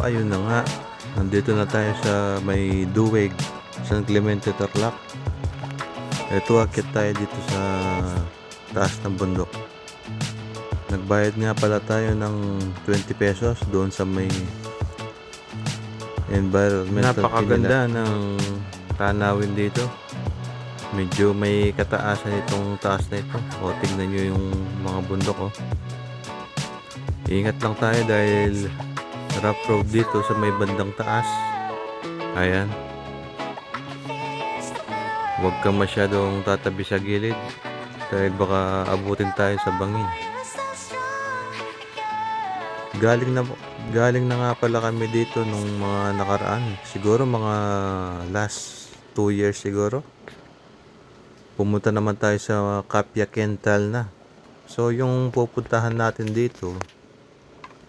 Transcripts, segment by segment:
ayun na nga. Nandito na tayo sa may Duweg, San Clemente Tarlac. Ito, akit tayo dito sa taas ng bundok. Nagbayad nga pala tayo ng 20 pesos doon sa may environmental Napakaganda ng tanawin dito. Medyo may kataasan itong taas na ito. O, tignan nyo yung mga bundok, oh. Ingat lang tayo dahil rough road dito sa may bandang taas. Ayan. Huwag kang masyadong tatabi sa gilid dahil baka abutin tayo sa bangin. Galing na galing na nga pala kami dito nung mga nakaraan. Siguro mga last 2 years siguro. Pumunta naman tayo sa Kapya Kental na. So yung pupuntahan natin dito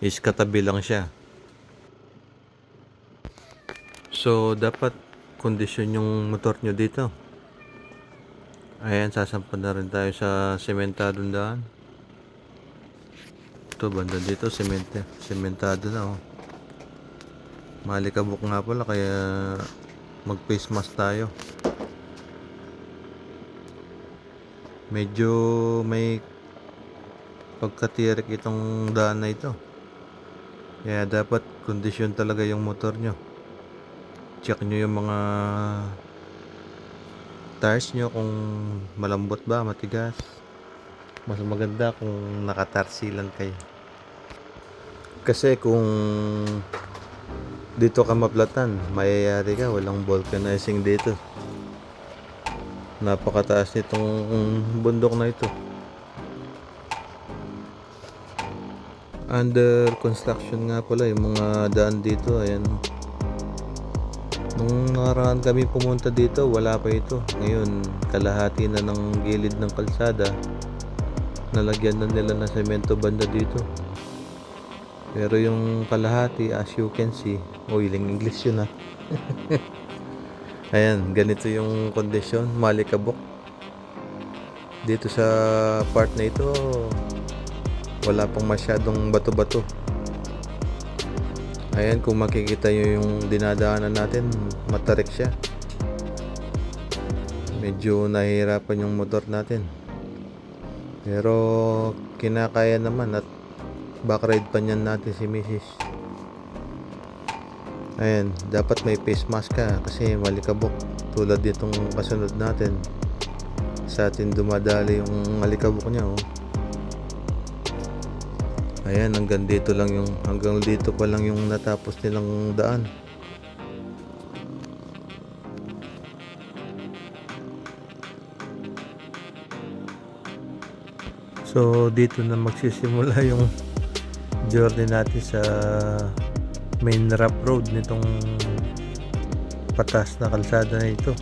is katabi lang siya. So dapat kondisyon yung motor nyo dito. Ayan, sasampan na rin tayo sa sementadong daan. Ito, banda dito, semente, sementado na oh. Malikabok nga pala, kaya mag face mask tayo. Medyo may pagkatirik itong daan na ito. Kaya dapat kondisyon talaga yung motor nyo. Check nyo yung mga tires nyo kung malambot ba, matigas. Mas maganda kung nakatarsilan kayo. Kasi kung dito ka maplatan, mayayari ka, walang vulcanizing dito. Napakataas nitong bundok na ito. Under construction nga pala yung mga daan dito, ayan. Nung nakaraan kami pumunta dito, wala pa ito. Ngayon, kalahati na ng gilid ng kalsada. Nalagyan na nila ng semento banda dito. Pero yung kalahati, as you can see, ilang English yun ah. Ayan, ganito yung kondisyon, malikabok. Dito sa part na ito, wala pang masyadong bato-bato. Ayan, kung makikita nyo yung dinadaanan natin, matarik siya. Medyo nahihirapan yung motor natin. Pero kinakaya naman at backride pa niyan natin si Mrs. Ayan, dapat may face mask ka kasi malikabok. Tulad ditong kasunod natin. Sa atin dumadali yung malikabok niya, oh. Ayan, hanggang dito lang yung hanggang dito pa lang yung natapos nilang daan. So dito na magsisimula yung journey natin sa main rap road nitong patas na kalsada na ito.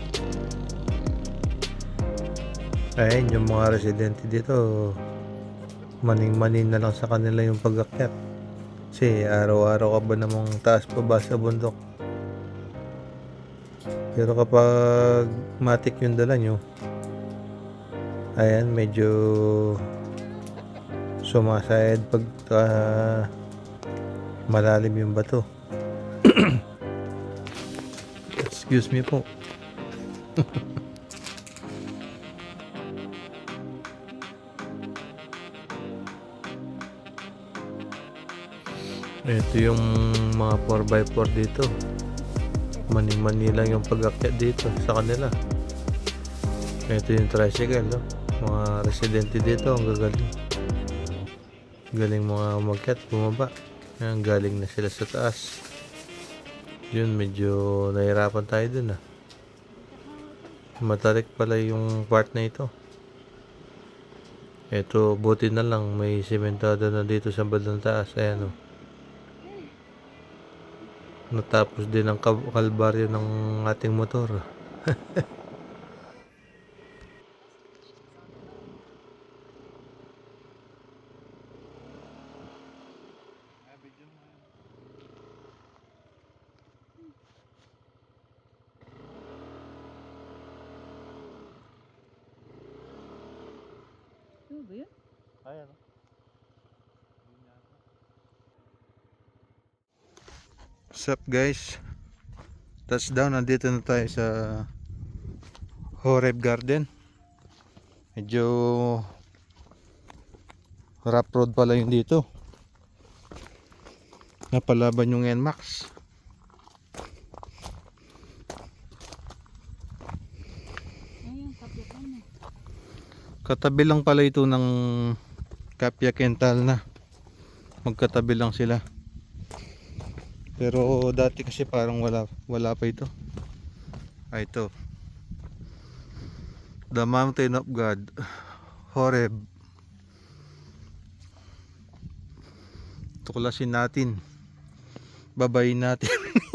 Ayan, yung mga residente dito maning-manin na lang sa kanila yung pag-akyat. Kasi araw-araw ka ba namang taas pa ba sa bundok? Pero kapag matik yung dala nyo, ayan, medyo sumasayad pag ah, malalim yung bato. Excuse me po. Ito yung mga 4x4 dito. Mani-mani lang yung pag-akyat dito sa kanila. Ito yung tricycle, no? Mga residente dito, ang gagaling. Galing mga umakyat, bumaba. Ayan, galing na sila sa taas. Yun, medyo nahirapan tayo dun, ah. Matarik pala yung part na ito. Ito, buti na lang, may sementado na dito sa bandang taas. Ayan, oh natapos din ang kalbaryo ng ating motor. Ano? Ayan. What's up guys? Touchdown, nandito na tayo sa Horeb Garden. Medyo rough road pala yung dito. Napalaban yung NMAX. Katabi lang pala ito ng Kapya Kental na. Magkatabi lang sila. Pero dati kasi parang wala wala pa ito. Ah, ito. The Mountain of God. Horeb. Tuklasin natin. Babayin natin.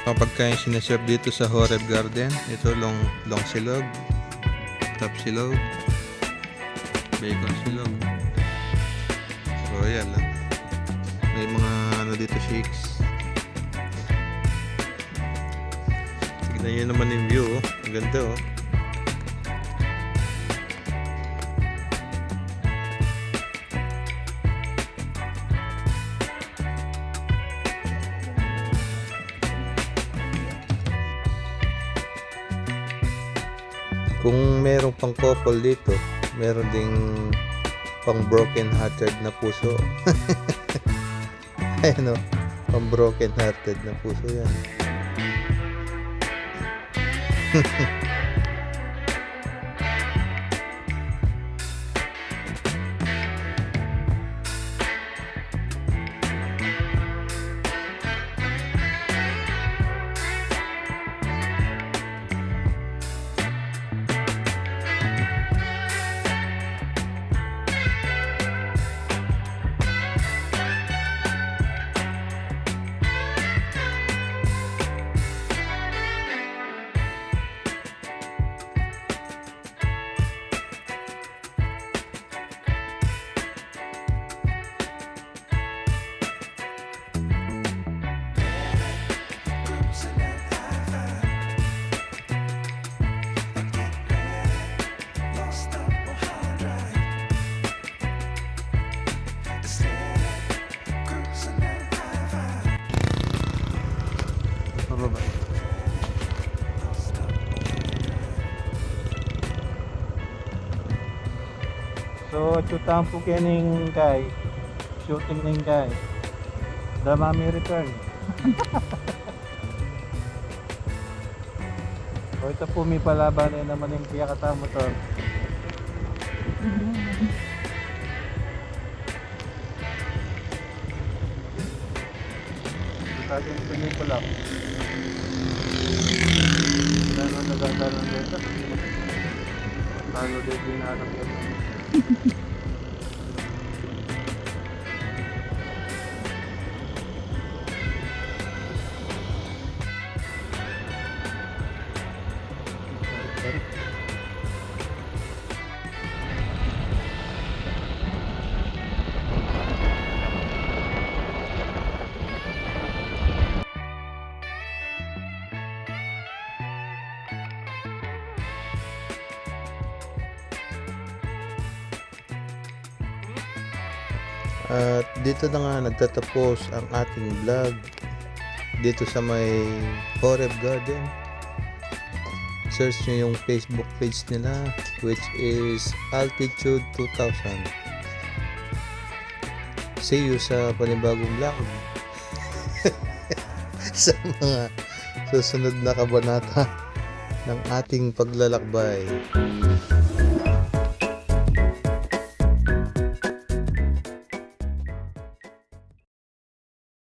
Kapag kayo sinaserve dito sa Horeb Garden, ito long, long silog, top silog, bacon silog. So ayan lang. May mga ano dito shakes. Tignan nyo naman yung view. Oh. Ang ganda oh. Kung merong pang couple dito, meron ding pang broken hearted na puso. Ayun o, pang broken hearted na puso yan. Chutang po kining kay shooting ning kay The Mami Return. o ito po may palaban na naman yung kaya kata motor. Ito tayo yung pala. Tanong dito. Ano dito yung dito? At dito na nga nagtatapos ang ating vlog dito sa may Horeb Garden. Search nyo yung Facebook page nila which is Altitude 2000. See you sa panibagong vlog. sa mga susunod na kabanata ng ating paglalakbay.